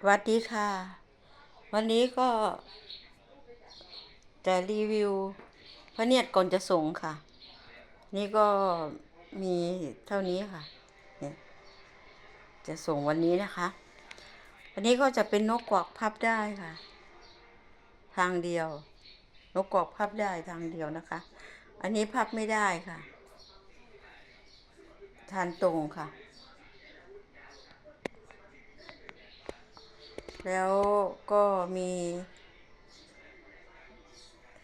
สวัสดีค่ะ วันนี้ก็จะรีวิวพระเนียดก่อนจะส่งค่ะ นี่ก็มีเท่านี้ค่ะเนี่ยจะส่งวันนี้นะคะ วันนี้ก็จะเป็นนกกวักพับได้ค่ะ ทางเดียว นกกวักพับได้ทางเดียวนะคะ อันนี้พับไม่ได้ค่ะ ทานตรงค่ะ แล้วก็มี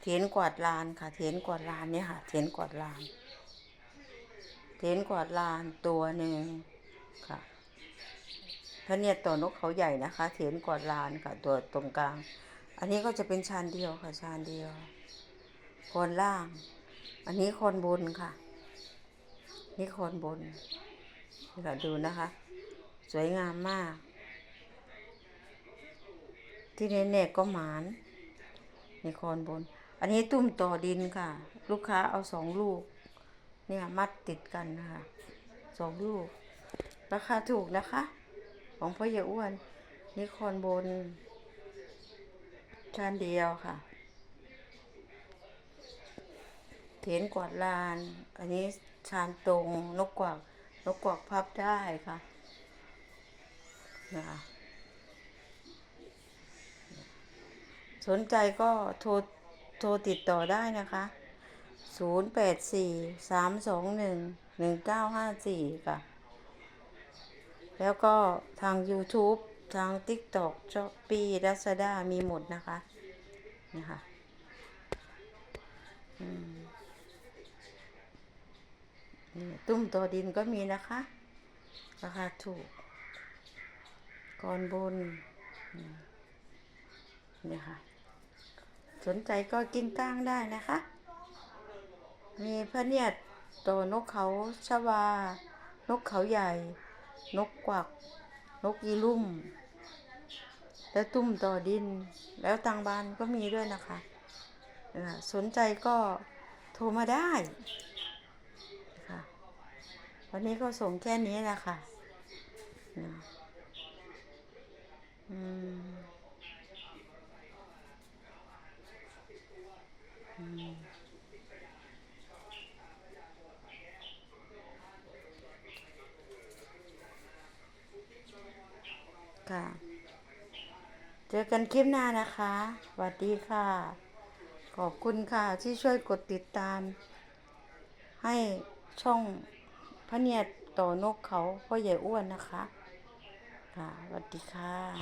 เทียนกวาดลานค่ะเทียนกวาดลานเนี่ยค่ะเทียนกวาดลานเทียนกวาดลานตัวหนึ่งค่ะพระเนียต่อนกเขาใหญ่นะคะเทียนกวาดลานค่ะ ตัวตรงกลาง อันนี้ก็จะเป็นชานเดียวค่ะชานเดียวคนล่าง อันนี้คนบนค่ะ นี่คนบนนี่ค่ะดูนะคะ สวยงามมาก ที่แน่ๆก็หมานในคอนบน อันนี้ตุ้มต่อดินค่ะ ลูกค้าเอาสองลูก เนี่ยมัดติดกันนะคะสองลูก ราคาถูกนะคะ ของพ่อใหญ่อ้วนนี่คอนบนชานเดียวค่ะเถียนกวาดลาน อันนี้ชานตรงนกกวักนกกวักพับได้ค่ะนะคะ สนใจก็โทรโทรติดต่อได้นะคะ 0 8 4 3 2 1 1 9 5 4 ค่ะ แล้วก็ทาง YouTube ทาง TikTok s h o p e e Lazada มีหมดนะคะนะคะอืมนี่ตุ้มตัวดินก็มีนะคะ ราคาถูกก่อนบนนี่ค่ะ สนใจก็กินก้างได้นะคะ มีพระเนียดตัวนกเขาชวา นกเขาใหญ่ นกกวัก นกยีลุ่ม และตุ้มต่อดิน แล้วตังบานก็มีด้วยนะคะ สนใจก็โทรมาได้ค่ะวันนี้ก็ส่งแค่นี้แหละค่ะอ่าอืม อืม ค่ะ เจอกันคลิปหน้านะคะสวัสดีค่ะ ขอบคุณค่ะที่ช่วยกดติดตาม ให้ช่องพระเนียดต่อนกเขาพ่อใหญ่อ้วนนะคะ ค่ะสวัสดีค่ะ